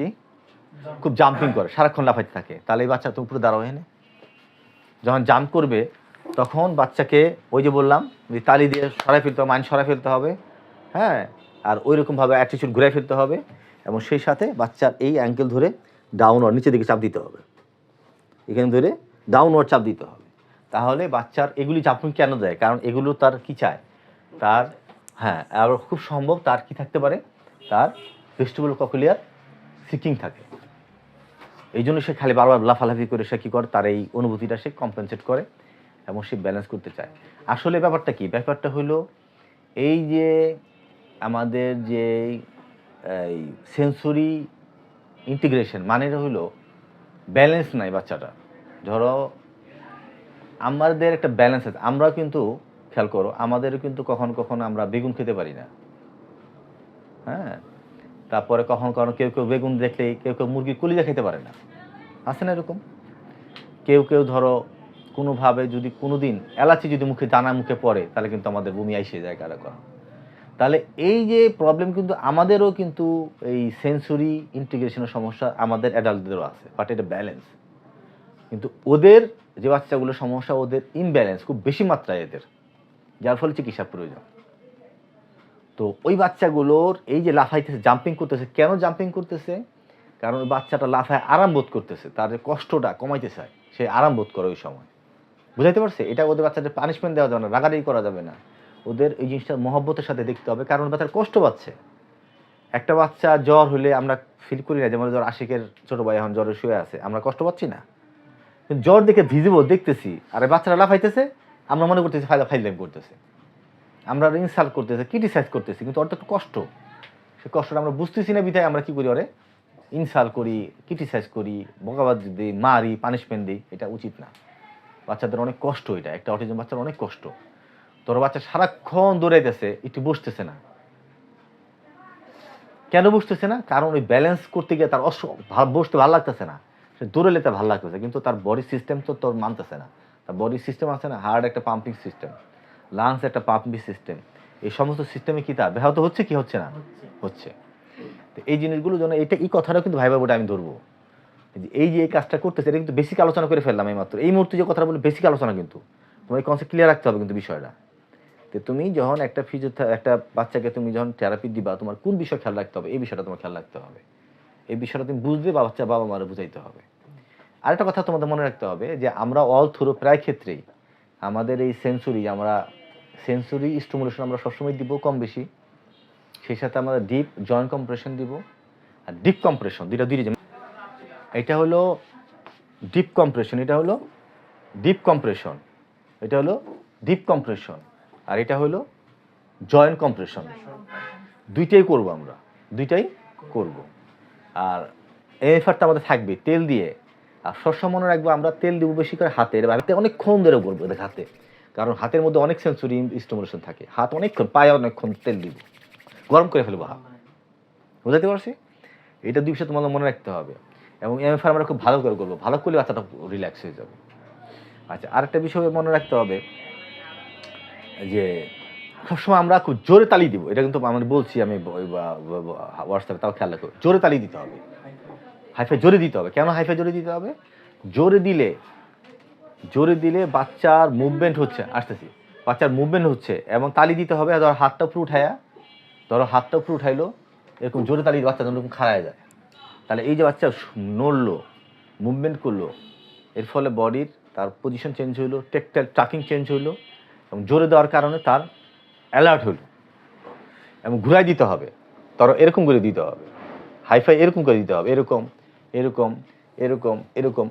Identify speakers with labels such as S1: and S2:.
S1: কি? খুব জাম্পিং করে, সারাক্ষণ লাফাইতে থাকে। তাহলে এই বাচ্চা তুমি পুরো দাঁড়াও এনে যখন জাম্প করবে, তখন বাচ্চাকে ওই যে বললাম, যে তালি দিয়ে সরাই ফেলতে হবে মাইন সরাই ফেলতে হবে হ্যাঁ? আর ওই রকমভাবে অ্যাটিচিউড ঘুরে ফেলতে হবে এবং সেই সাথে বাচ্চার এই অ্যাঙ্কেল ধরে ডাউনওয়ার্ড নিচের দিকে চাপ দিতে হবে। এখানে ধরে ডাউনওয়ার্ড চাপ দিতে হবে। তাহলে বাচ্চার এগুলি জাম্পিং কেন দেয়? কারণ এগুলো তার কি চায়? তার হ্যাঁ আর খুব সম্ভব তার কি থাকতে পারে? তার ভেস্টিবুল ককুলিয়ার সিকিং থাকে। এই জন্য সে খালি বারবার লাফালাফি করে সে কী করে? তার এই অনুভূতিটা সে কম্পেনসেট করে এবং সে ব্যালেন্স করতে চায়। আসলে ব্যাপারটা কি? ব্যাপারটা হলো এই যে আমাদের যে এই সেন্সরি ইন্টিগ্রেশন মানে হলো ব্যালেন্স নাই বাচ্চাটা। ধরো আমাদের একটা ব্যালেন্স আছে। আমরাও কিন্তু খেয়াল করো, আমাদেরও কিন্তু কখনো কখনো আমরা বেগুন খেতে পারি না। হ্যাঁ? তারপরে কখনো কখনো কেউ কেউ বেগুন দেখলে কেউ কেউ মুরগির কলিজা খেতে পারে না। আছে না এরকম? কেউ কেউ ধরো, কোনোভাবে যদি কোনো দিন এলাচি যদি মুখে, দানা মুখে পড়ে, তাহলে কিন্তু আমাদের বমি আইসে যায় কারা করা। তাহলে এই যে প্রবলেম কিন্তু আমাদেরও কিন্তু এই সেন্সরি ইন্টিগ্রেশনের সমস্যা আমাদের অ্যাডাল্টদেরও আছে বাট এটা ব্যালেন্স কিন্তু ওদের যে বাচ্চাগুলোর সমস্যা, ওদের ইমব্যালেন্স খুব বেশি মাত্রায় এদের, যার ফলে চিকিৎসা প্রয়োজন। তো ওই বাচ্চাগুলোর এই যে লাফাইতেছে জাম্পিং করতেছে, কেন জাম্পিং করতেছে? কারণ ওই বাচ্চাটা লাফায় আরাম বোধ করতেছে, তার যে কষ্টটা কমাইতে চায়, সে আরাম বোধ করে ওই সময়। বুঝাইতে পারছে? এটা ওদের বাচ্চাদের পানিশমেন্ট দেওয়া যাবে না, রাগারাগি করা যাবে না। ওদের এই জিনিসটা মহব্বতের সাথে দেখতে হবে, কারণ বাচ্চার কষ্ট পাচ্ছে। একটা বাচ্চা জ্বর হলে আমরা ফিল করি না, যেমন জ্বর আশিকের ছোটো ভাই এখন জ্বরে শুয়ে আছে, আমরা কষ্ট পাচ্ছি না। জ্বর দেখে ভিজিবো দেখতেছি, আর বাচ্চারা লাফাইতেছে, আমরা মনে করতেছি ফায়দা ফাইলাম করতেছে। আমরা ইনসাল্ট করতেছি ক্রিটিসাইজ করতেছি, কিন্তু ওর একটু কষ্ট। সে কষ্টটা আমরা বুঝতেছি না বিধায় আমরা কি করি ওরে? ইনসাল্ট করি ক্রিটিসাইজ করি বকাবাদ দিই, মারি পানিশমেন্ট দিই, এটা উচিত না। বাচ্চাদের অনেক কষ্ট এটা, একটা অটিজম বাচ্চার অনেক কষ্ট। তোর বাচ্চা সারাক্ষণ দৌড়াইতেছে, একটু বসতেছে না। কেন বসতেছে না? কারণ ওই ব্যালেন্স করতে গিয়ে তার অস বসতে ভালো লাগতেছে না। সে দৌড়ে লেতে ভালো লাগতেছে, কিন্তু তার বডি সিস্টেম তো তোর মানতেছে না। তার বডি সিস্টেম আছে না হার্ট একটা পাম্পিং সিস্টেম লাংস একটা পাম্পিং সিস্টেম এই সমস্ত সিস্টেমে কি তার ব্যাহত হচ্ছে কি হচ্ছে না? হচ্ছে। তো এই জিনিসগুলো যেন এটা এই কথাটা কিন্তু ভাই ভাই আমি ধরবো। যে এই যে এই কাজটা করতেছে এটা কিন্তু বেসিক আলোচনা করে ফেললাম এই মাত্র এই মুহূর্তে যে কথাটা বলে বেসিক আলোচনা কিন্তু। তোমার এই কনসেপ্ট ক্লিয়ার রাখতে হবে কিন্তু বিষয়টা। তো তুমি যখন একটা ফিজিও একটা বাচ্চাকে তুমি যখন থেরাপি দিবা তোমার কোন বিষয় খেয়াল রাখতে হবে? এই বিষয়টা তোমার খেয়াল রাখতে হবে। এই বিষয়টা তুমি বুঝবে বা বাচ্চা বাবা মারা বুঝাইতে হবে। আরেকটা কথা তোমাদের মনে রাখতে হবে যে আমরা অল থ্রু প্রায় ক্ষেত্রেই আমাদের এই সেন্সুরি আমরা সেন্সুরি স্টিমুলেশন আমরা সবসময় দিব, কম বেশি। সেই সাথে আমরা ডিপ জয়েন্ট কম্প্রেশন দিব আর ডিপ কম্প্রেশন, দুইটা দুই এটা হলো ডিপ কম্প্রেশন, এটা হলো ডিপ কম্প্রেশন, এটা হলো ডিপ কম্প্রেশন আর এটা হলো জয়েন্ট কম্প্রেশন। দুইটাই করব আমরা, দুইটাই করব। আর এফারটা আমাদের থাকবে তেল দিয়ে। আর সবসময় মনে রাখব আমরা তেল দিব বেশি করে হাতে অনেকক্ষণ ধরে করব দেখ হাতে। কারণ হাতের মধ্যে অনেক সেন্সরি স্টিমুলেশন থাকে। হাত অনেকক্ষণ, পায়ে অনেকক্ষণ তেল দিব। গরম করে ফেলব হাত। বুঝাতে পারছি? এটা দুই বিষয় তোমাদের মনে রাখতে হবে। এবং এমএফআর আমরা খুব ভালো করে করব। ভালো করলে বাচ্চাটা রিল্যাক্স হয়ে যাবে। আচ্ছা আরেকটা বিষয় মনে রাখতে হবে যে, সবসময় আমরা খুব জোরে তালি দিব। এটা কিন্তু আমি বলছি, আমি হোয়াটসঅ্যাপে তাও খেয়াল রাখো। জোরে তালি দিতে হবে। হাইফাই জোরে দিতে হবে। কেন হাইফাই জোরে দিতে হবে? জোরে দিলে জোরে দিলে বাচ্চার মুভমেন্ট হচ্ছে, আসতেছি। বাচ্চার মুভমেন্ট হচ্ছে, এবং তালি দিতে হবে, ধরো হাতটা উপরে উঠায়া, ধরো হাতটা উপরে উঠাইলো, এরকম জোরে তালি বাচ্চা যখন এরকম খাড়ায় যায়। তাহলে এই যে বাচ্চা নড়লো মুভমেন্ট করল, এর ফলে বডির তার পজিশন চেঞ্জ হইল টেকটাইল ট্রাকিং চেঞ্জ হইল, এবং জোরে দেওয়ার কারণে তার অ্যালার্ট হইল। এবং ঘুরাই দিতে হবে, ধরো এরকম করে দিতে হবে। হাইফাই এরকম করে দিতে হবে, এরকম এরকম এরকম এরকম।